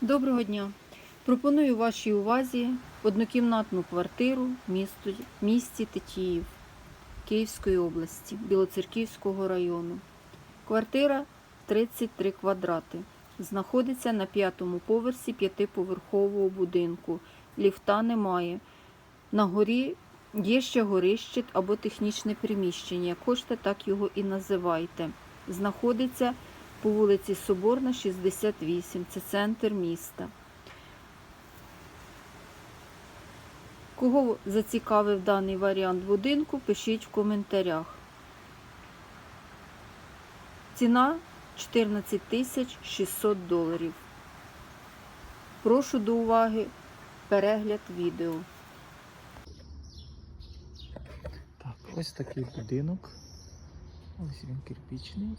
Доброго дня! Пропоную вашій увазі однокімнатну квартиру в місті Тетіїв Київської області, Білоцерківського району. Квартира 33 квадрати. Знаходиться на п'ятому поверсі п'ятиповерхового будинку. Ліфта немає. На горі є ще горище або технічне приміщення. Як хочете, так його і називайте. Знаходиться по вулиці Соборна, 68. Це центр міста. Кого зацікавив даний варіант будинку, пишіть в коментарях. Ціна 14 тисяч 600 доларів. Прошу до уваги перегляд відео. Так, ось такий будинок. Ось він кирпічний.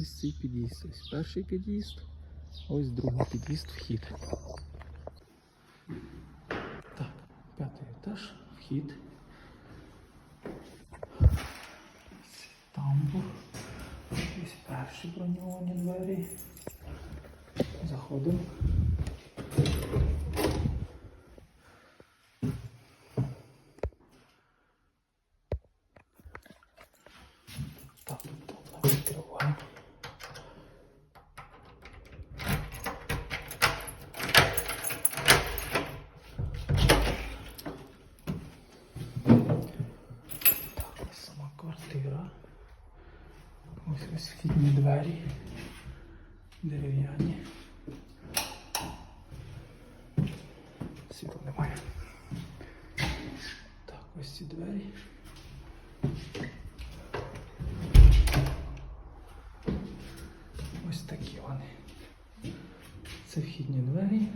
Ось цей під'їзд. Ось перший під'їзд, ось другий під'їзд, вхід. Так, п'ятий етаж, вхід. Ось Тамбур. Ось перші броньовані двері. Заходимо. Так, тут відкриваємо. Так, ось сама квартира. Ось вхідні двері. Дерев'яні. Світла немає. Так, ось ці двері. Ось такі вони. Це вхідні двері.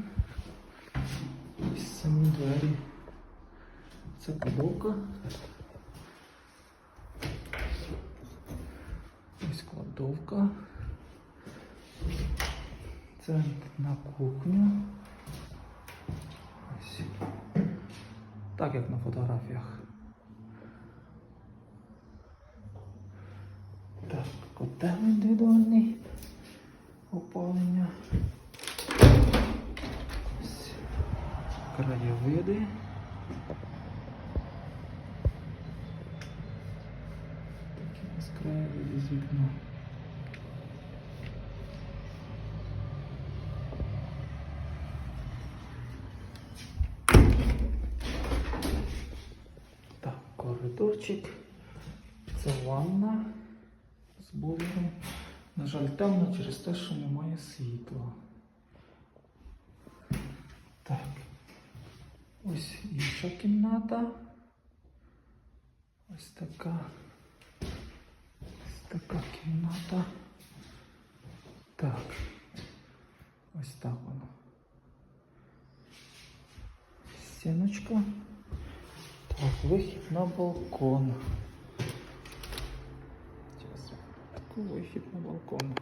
Ось самі двері. Це кладовка. Ось. Це на кухню. Ось. Так як на фотографіях. Так, котел індивідуальний опалення. Ось краєвиди. Такі у нас краєвиди з вікна. Так, коридорчик. Це ванна з бойлером. На жаль, темно через те, що немає світла. Так. Ось інша кімната. Ось така. Ось така кімната. Так. Ось так воно. Стіночка. Так, вихід на балкон. Сейчас. Такой вихід на балкон.